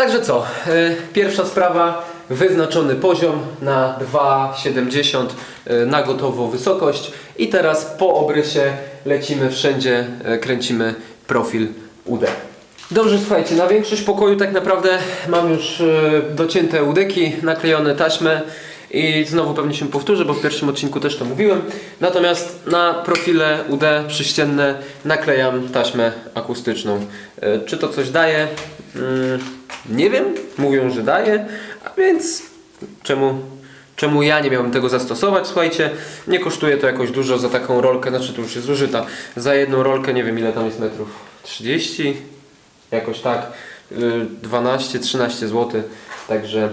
Także co, y, pierwsza sprawa, wyznaczony poziom na 2,70 y, na gotową wysokość i teraz po obrysie lecimy wszędzie, y, kręcimy profil UD. Dobrze, słuchajcie, na większość pokoju tak naprawdę mam już docięte udyki, naklejone taśmy i znowu pewnie się powtórzę, bo w pierwszym odcinku też to mówiłem. Natomiast na profile UD przyścienne naklejam taśmę akustyczną. Czy to coś daje? Mm, Nie wiem, mówią, że daje, a więc czemu, czemu ja nie miałbym tego zastosować? Słuchajcie, nie kosztuje to jakoś dużo za taką rolkę, znaczy to już jest zużyta. Za jedną rolkę nie wiem ile tam jest metrów. 30? Jakoś tak. y, 12-13 zł. Także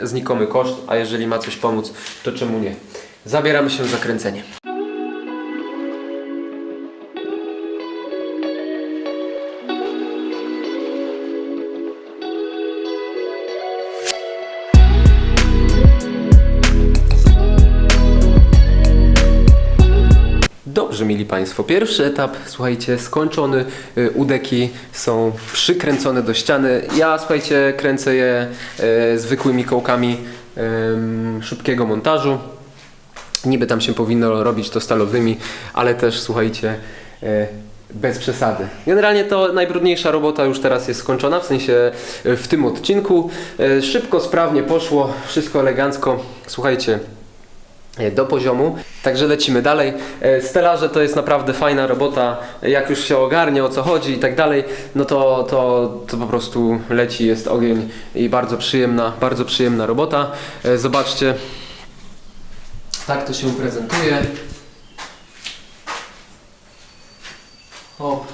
znikomy koszt, a jeżeli ma coś pomóc, to czemu nie? Zabieramy się za kręcenie. Dobrze, mili Państwo. Pierwszy etap, słuchajcie, skończony. Y, Udeki są przykręcone do ściany. Ja, słuchajcie, kręcę je e, zwykłymi kołkami szybkiego montażu. Niby tam się powinno robić to stalowymi, ale też, słuchajcie, e, bez przesady. Generalnie to najbrudniejsza robota już teraz jest skończona, w sensie w tym odcinku. Szybko, sprawnie poszło, wszystko elegancko. Słuchajcie, do poziomu. Także lecimy dalej. E, Stelaże to jest naprawdę fajna robota. Jak już się ogarnie o co chodzi i tak dalej, no to, to, to po prostu leci, jest ogień i bardzo przyjemna, bardzo przyjemna robota. E, Zobaczcie, tak to się prezentuje. Hop.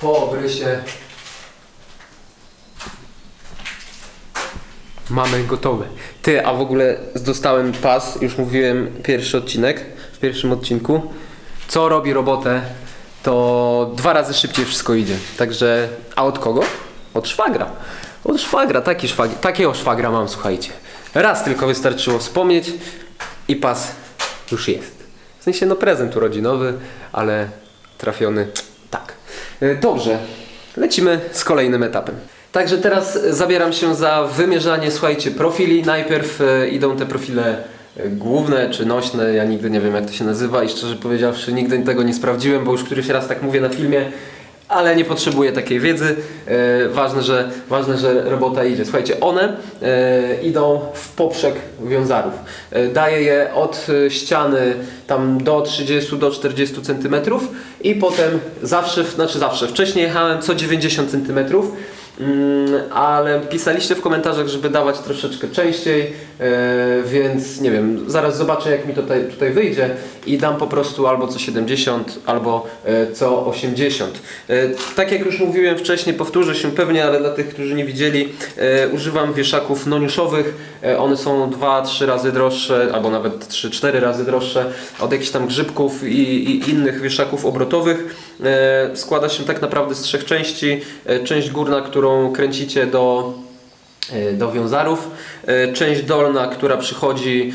Po obrysie Mamy gotowe. Ty, a w ogóle dostałem pas, już mówiłem pierwszy odcinek, w pierwszym odcinku. Co robi robotę, to dwa razy szybciej wszystko idzie. Także, a od kogo? Od szwagra. Od szwagra, taki szwag, takiego szwagra mam, słuchajcie. Raz tylko wystarczyło wspomnieć i pas już jest. W sensie, no prezent urodzinowy, ale trafiony tak. E, Dobrze, lecimy z kolejnym etapem. Także teraz zabieram się za wymierzanie, słuchajcie, profili. Najpierw e, idą te profile e, główne czy nośne, ja nigdy nie wiem jak to się nazywa i szczerze powiedziawszy nigdy tego nie sprawdziłem, bo już któryś raz tak mówię na filmie, ale nie potrzebuję takiej wiedzy. E, ważne, że, ważne, że robota idzie. Słuchajcie, one idą w poprzek wiązarów. Daję je od ściany tam do 30 do 40 cm i potem zawsze, znaczy zawsze, wcześniej jechałem co 90 cm. Mm, ale pisaliście w komentarzach, żeby dawać troszeczkę częściej, e, więc nie wiem, zaraz zobaczę jak mi tutaj, tutaj wyjdzie i dam po prostu albo co 70, albo e, co 80. E, tak jak już mówiłem wcześniej, powtórzę się pewnie, ale dla tych, którzy nie widzieli, używam wieszaków noniuszowych. One są 2-3 razy droższe, albo nawet 3-4 razy droższe od jakichś tam grzybków i, i innych wieszaków obrotowych. E, składa się tak naprawdę z trzech części. E, część górna, którą kręcicie do, e, do wiązarów. Część dolna, która przychodzi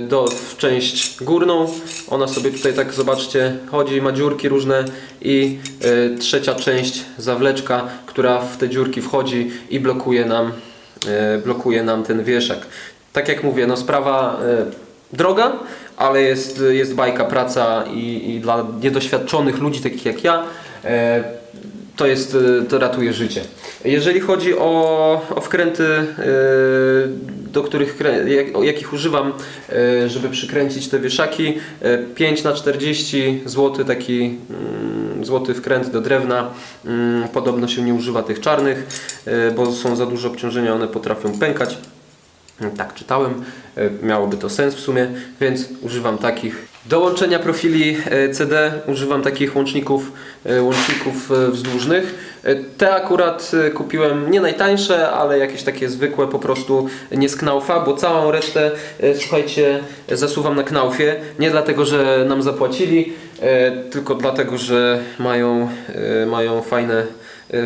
do, w część górną. Ona sobie tutaj tak, zobaczcie, chodzi, ma dziurki różne. I trzecia część, zawleczka, która w te dziurki wchodzi i blokuje nam, blokuje nam ten wieszak. Tak jak mówię, no sprawa droga, ale jest, jest bajka praca i, i dla niedoświadczonych ludzi, takich jak ja, e, to jest, e, to ratuje życie. Jeżeli chodzi o, o wkręty, e, do których, jakich używam, żeby przykręcić te wieszaki, e, 5 na 40 zł, taki mm, złoty wkręt do drewna. Mm, Podobno się nie używa tych czarnych, bo są za duże obciążenia, one potrafią pękać. Tak czytałem, e, miałoby to sens w sumie, więc używam takich. Do łączenia profili e, CD używam takich łączników, e, łączników wzdłużnych. Te akurat kupiłem nie najtańsze, ale jakieś takie zwykłe po prostu nie z knaufa, bo całą resztę, słuchajcie, zasuwam na knaufie. Nie dlatego, że nam zapłacili, tylko dlatego, że mają, mają fajne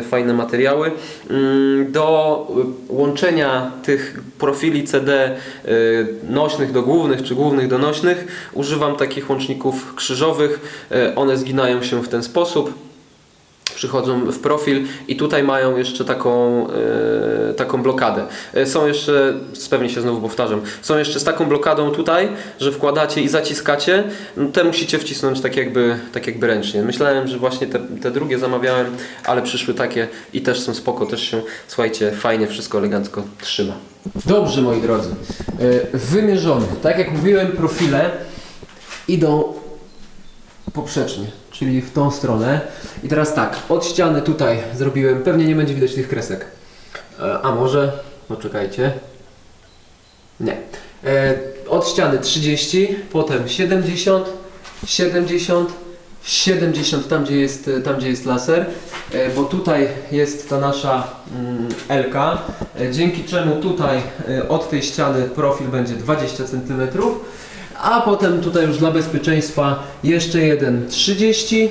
fajne materiały. Mm, Do łączenia tych profili CD y, nośnych do głównych czy głównych do nośnych używam takich łączników krzyżowych. E, One zginają się w ten sposób. Przychodzą w profil i tutaj mają jeszcze taką, e, taką blokadę. E, Są jeszcze, pewnie się znowu powtarzam, są jeszcze z taką blokadą tutaj, że wkładacie i zaciskacie, no te musicie wcisnąć tak jakby, tak jakby ręcznie. Myślałem, że właśnie te, te drugie zamawiałem, ale przyszły takie i też są spoko, też się, słuchajcie, fajnie, wszystko elegancko trzyma. Dobrze, moi drodzy. E, Wymierzone. Tak jak mówiłem, profile idą poprzecznie, czyli w tą stronę. I teraz tak, od ściany tutaj zrobiłem, pewnie nie będzie widać tych kresek. E, A może, poczekajcie. Nie. E, Od ściany 30, potem 70, 70, 70 tam gdzie jest, tam, gdzie jest laser, e, bo tutaj jest ta nasza mm, LK, e, dzięki czemu tutaj e, od tej ściany profil będzie 20 cm, a potem tutaj już dla bezpieczeństwa jeszcze jeden 30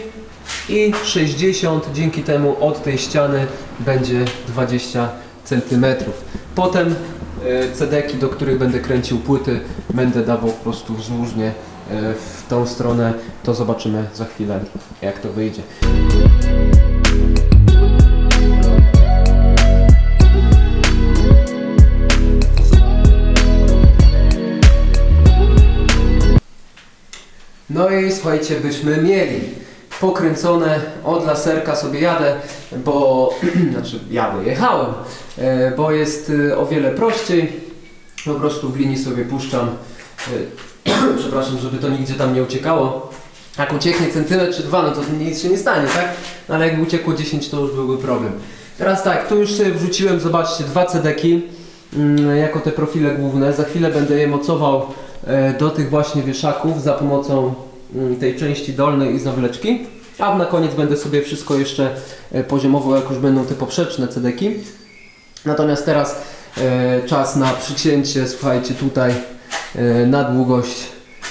i 60, dzięki temu od tej ściany będzie 20 cm. Potem e, cedeki, do których będę kręcił płyty, będę dawał po prostu wzdłużnie e, w tą stronę. To zobaczymy za chwilę, jak to wyjdzie. No i słuchajcie, byśmy mieli pokręcone od laserka sobie jadę, bo znaczy jadę, jechałem, e, bo jest e, o wiele prościej. Po prostu w linii sobie puszczam, e, przepraszam, żeby to nigdzie tam nie uciekało. Jak ucieknie centymetr czy dwa, no to nic się nie stanie, tak? No ale jakby uciekło 10, to już byłby problem. Teraz tak, tu już sobie wrzuciłem, zobaczcie, dwa cedeki mm, jako te profile główne. Za chwilę będę je mocował do tych właśnie wieszaków za pomocą mm, tej części dolnej i zawleczki. A na koniec będę sobie wszystko jeszcze e, poziomował, jak już będą te poprzeczne cedeki. Natomiast teraz e, czas na przycięcie, słuchajcie, tutaj e, na długość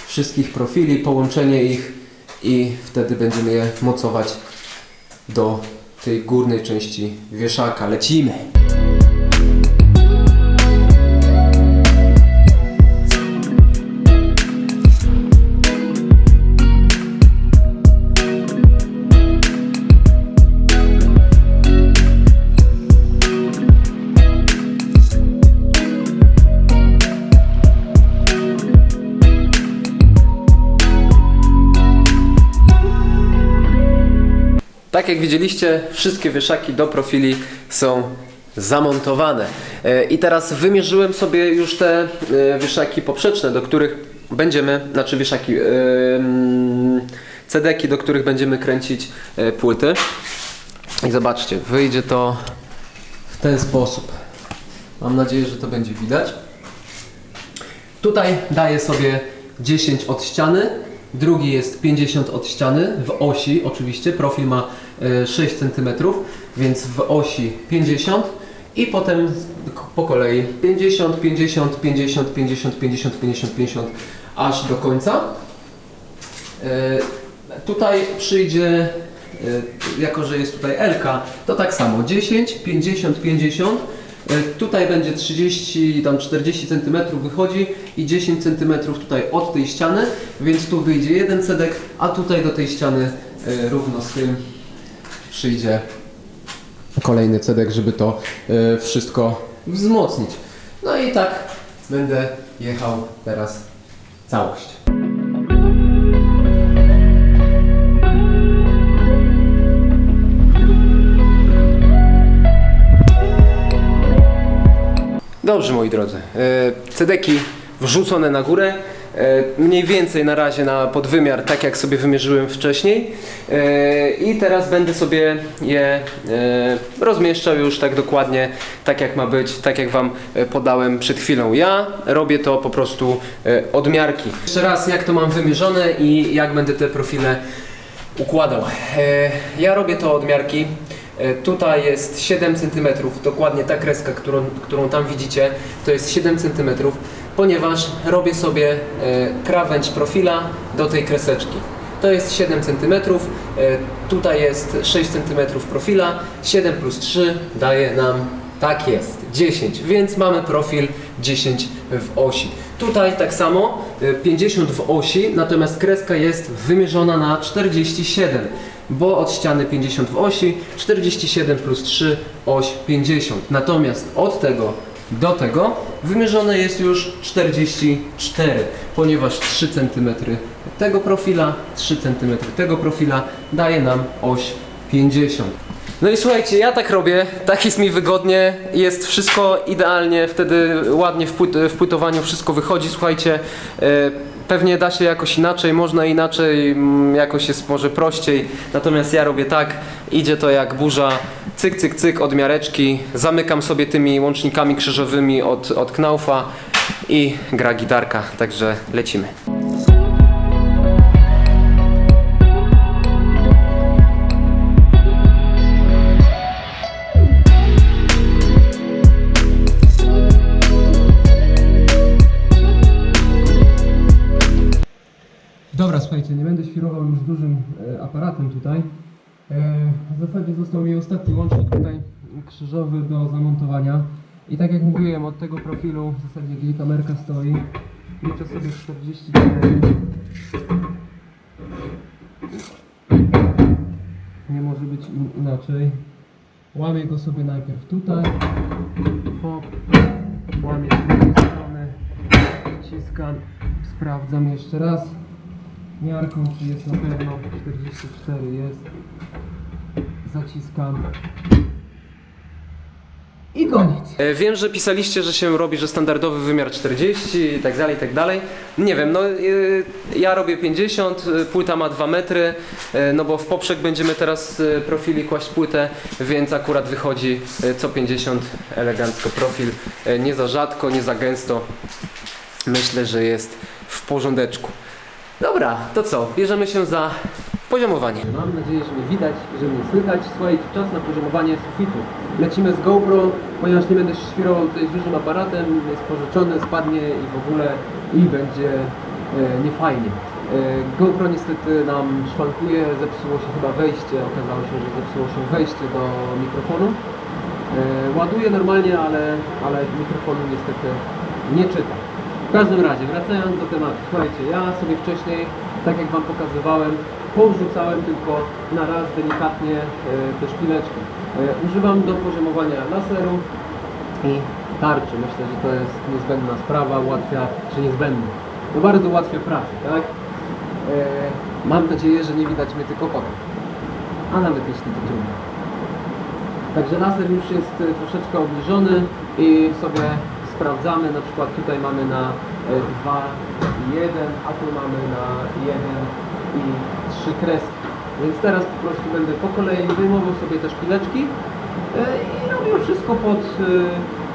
wszystkich profili, połączenie ich i wtedy będziemy je mocować do tej górnej części wieszaka. Lecimy! Tak jak widzieliście, wszystkie wieszaki do profili są zamontowane. E, I teraz wymierzyłem sobie już te e, wieszaki poprzeczne, do których będziemy, znaczy wieszaki, e, mm, cedeki, do których będziemy kręcić płyty. I zobaczcie, wyjdzie to w ten sposób. Mam nadzieję, że to będzie widać. Tutaj daję sobie 10 od ściany, drugi jest 50 od ściany w osi oczywiście, profil ma 6 cm, więc w osi 50 i potem po kolei 50, 50, 50, 50, 50, 50, 50 aż do końca. E, Tutaj przyjdzie, e, jako że jest tutaj LK, to tak samo 10, 50, 50. E, Tutaj będzie 30, tam 40 cm wychodzi i 10 cm tutaj od tej ściany, więc tu wyjdzie jeden cedek, a tutaj do tej ściany e, równo z tym przyjdzie kolejny cedek, żeby to e, wszystko wzmocnić. No i tak będę jechał teraz całość. Dobrze, moi drodzy. E, Cedeki wrzucone na górę. E, Mniej więcej na razie na podwymiar, tak jak sobie wymierzyłem wcześniej. E, I teraz będę sobie je e, rozmieszczał już tak dokładnie, tak jak ma być, tak jak Wam podałem przed chwilą. Ja robię to po prostu od miarki. Jeszcze raz, jak to mam wymierzone i jak będę te profile układał. Ja robię to od miarki. Tutaj jest 7 cm, dokładnie ta kreska, którą, którą tam widzicie, to jest 7 cm, ponieważ robię sobie e, krawędź profila do tej kreseczki. To jest 7 cm, tutaj jest 6 cm profila, 7 plus 3 daje nam, tak jest, 10, więc mamy profil 10 w osi. Tutaj tak samo, e, 50 w osi, natomiast kreska jest wymierzona na 47. bo od ściany 50 w osi, 47 plus 3, oś 50. Natomiast od tego do tego wymierzone jest już 44, ponieważ 3 cm tego profila, 3 cm tego profila daje nam oś 50. No i słuchajcie, ja tak robię, tak jest mi wygodnie, jest wszystko idealnie, wtedy ładnie w, płyt, w płytowaniu wszystko wychodzi, słuchajcie, e, pewnie da się jakoś inaczej, można inaczej, mm, jakoś jest może prościej, natomiast ja robię tak, idzie to jak burza, cyk, cyk, cyk od miareczki, zamykam sobie tymi łącznikami krzyżowymi od, od Knaufa i gra gitarka, także lecimy. Świrował już dużym e, aparatem tutaj. E, w zasadzie został mi ostatni łącznik tutaj krzyżowy do zamontowania. I tak jak mówiłem, od tego profilu w zasadzie gdzie kamerka stoi, liczę sobie 44. Nie może być in- inaczej. Łamię go sobie najpierw tutaj. Hop. Łamię z drugiej strony. Wciskam. Sprawdzam jeszcze raz miarką, czy jest na pewno 44 jest. Zaciskam. I koniec. E, Wiem, że pisaliście, że się robi, że standardowy wymiar 40 i tak dalej, i tak dalej. Nie wiem, no e, ja robię 50, e, płyta ma 2 metry, no bo w poprzek będziemy teraz profili kłaść płytę, więc akurat wychodzi co 50 elegancko profil. Nie za rzadko, nie za gęsto. Myślę, że jest w porządeczku. Dobra, to co? Bierzemy się za poziomowanie. Mam nadzieję, że mnie widać, że mnie słychać. Słuchajcie, czas na poziomowanie sufitu. Lecimy z GoPro, ponieważ nie będę świrował tutaj z dużym aparatem, jest pożyczony, spadnie i w ogóle i będzie e, niefajnie. E, GoPro niestety nam szwankuje, zepsuło się chyba wejście, okazało się, że zepsuło się wejście do mikrofonu. E, ładuje normalnie, ale, ale mikrofonu niestety nie czyta. W każdym razie, wracając do tematu, słuchajcie, ja sobie wcześniej, tak jak Wam pokazywałem, powrzucałem tylko na raz delikatnie e, te szpileczki. E, używam do poziomowania laseru i tarczy. Myślę, że to jest niezbędna sprawa, ułatwia, czy niezbędna. No bardzo ułatwia pracę, tak? E, mam nadzieję, że nie widać mnie tylko potem. A nawet jeśli to trudno. Także laser już jest troszeczkę obniżony i sobie sprawdzamy, na przykład tutaj mamy na 2 i 1, a tu mamy na 1 i 3 kreski. Więc teraz po prostu będę po kolei wyjmował sobie te szpileczki e, i robił wszystko pod, e,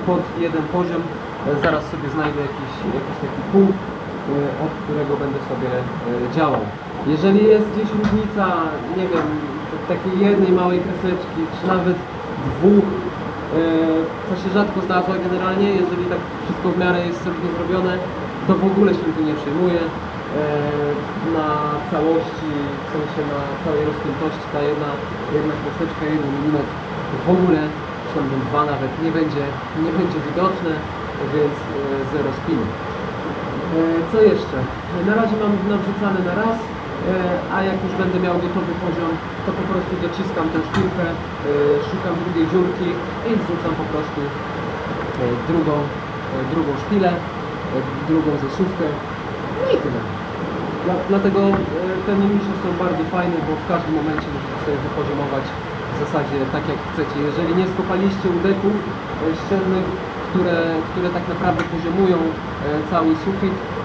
pod jeden poziom. E, Zaraz sobie znajdę jakiś, jakiś taki punkt, e, od którego będę sobie e, działał. Jeżeli jest gdzieś różnica, nie wiem, takiej jednej małej kreseczki, czy nawet dwóch, e, co się rzadko zdarza generalnie, jeżeli tak wszystko w miarę jest sobie zrobione, to w ogóle się tym nie przejmuję. E, Na całości, w sensie na całej rozpiętości ta jedna, jedna kreseczka, jeden milimetr w ogóle, tam dwa nawet, nie będzie, nie będzie widoczne, więc e, zero spiny. E, Co jeszcze? Na razie mam nawrzucany na raz, e, a jak już będę miał gotowy poziom, to po prostu dociskam tę szpilkę, e, szukam drugiej dziurki i wrzucam po prostu e, drugą, e, drugą szpilę, e, drugą zasuwkę no i tyle. Dla, dlatego e, te nisze są bardzo fajne, bo w każdym momencie możecie sobie wypoziomować w zasadzie tak jak chcecie. Jeżeli nie skopaliście udeków e, ściennych, które, które tak naprawdę poziomują e, cały sufit, e,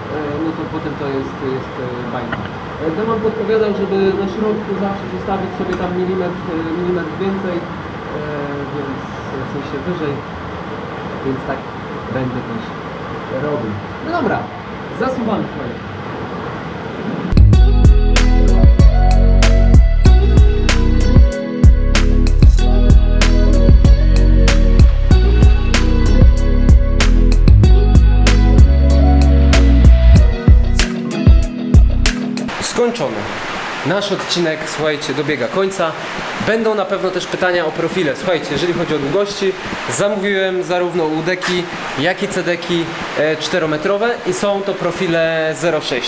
no to potem to jest, jest e, bajka. E, Doman podpowiadał, żeby na środku zawsze zostawić sobie tam milimetr, e, milimetr więcej, e, więc w sensie wyżej, więc tak będę też robił. No dobra, zasuwamy swoje. Skończone. nasz odcinek, słuchajcie, dobiega końca. Będą na pewno też pytania o profile. Słuchajcie, jeżeli chodzi o długości, zamówiłem zarówno udeki, jak i cedeki e, 4-metrowe i są to profile 0,6.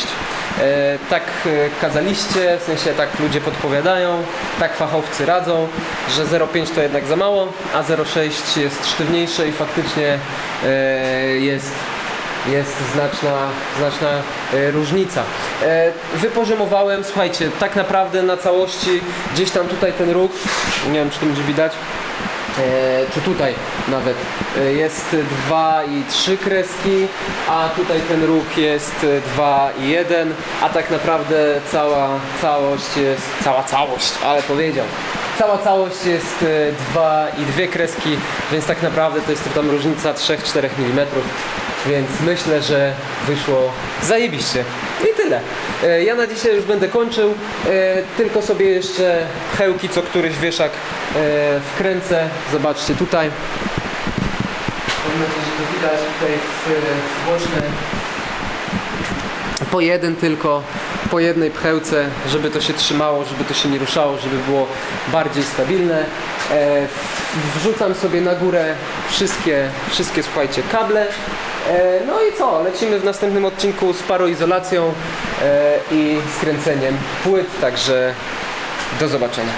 E, tak e, kazaliście, w sensie tak ludzie podpowiadają, tak fachowcy radzą, że 0,5 to jednak za mało, a 0,6 jest sztywniejsze i faktycznie e, jest jest znaczna, znaczna e, różnica. E, wypoziomowałem, słuchajcie, tak naprawdę na całości gdzieś tam tutaj ten róg, nie wiem czy to będzie widać, e, czy tutaj nawet jest 2 i 3 kreski, a tutaj ten róg jest 2 i 1, a tak naprawdę cała całość jest, cała całość, ale powiedział. Cała całość jest 2 i 2 kreski, więc tak naprawdę to jest tam różnica 3-4 mm, więc myślę, że wyszło zajebiście. I tyle. E, Ja na dzisiaj już będę kończył, e, tylko sobie jeszcze pchełki co któryś wieszak e, wkręcę. Zobaczcie tutaj. Mam nadzieję, że to widać tutaj w, w boczne. Po jeden tylko, po jednej pchełce, żeby to się trzymało, żeby to się nie ruszało, żeby było bardziej stabilne. Wrzucam sobie na górę wszystkie, wszystkie słuchajcie, kable. E, no i co? Lecimy w następnym odcinku z paroizolacją e, i skręceniem płyt, także do zobaczenia.